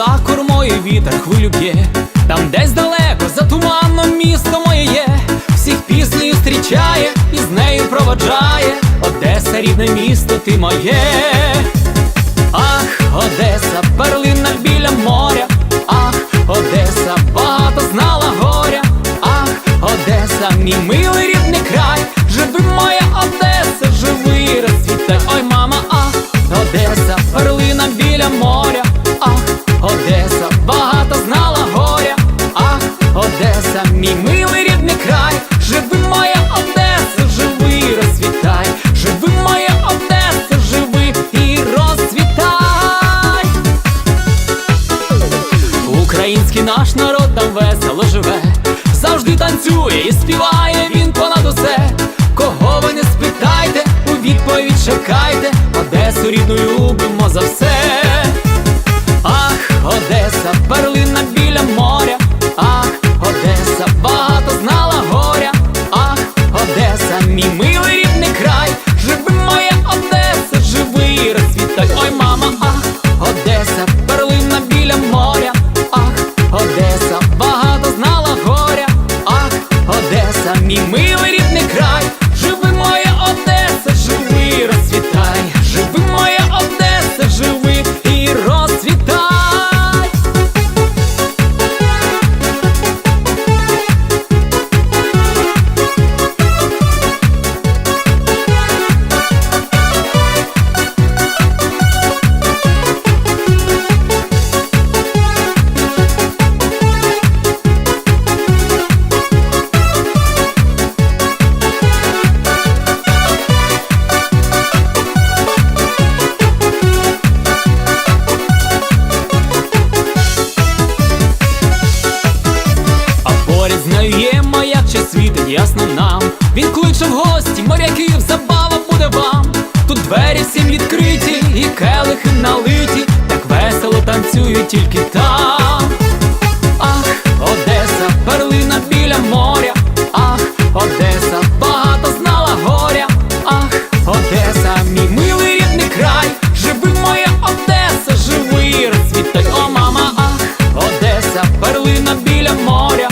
За кормою вітер хвилю б'є, там десь далеко, за туманом місто моє є, всіх піснею зустрічає і з нею проводжає. Одеса, рідне місто, ти моє, ах, Одеса, перлина і наш народ там весело живе, завжди танцює і співає він понад усе, кого ви не спитайте, у відповідь чекає. світить ясно нам. Він кличе в гості, моряків, забава буде вам. Тут двері всім відкриті, і келихи налиті, так весело танцюють тільки там. Ах, Одеса, перлина біля моря, ах, Одеса, багато знала горя, ах, Одеса, мій милий рідний край, живи моя Одеса, живи, розцвітай, о мама, ах, Одеса, перлина біля моря.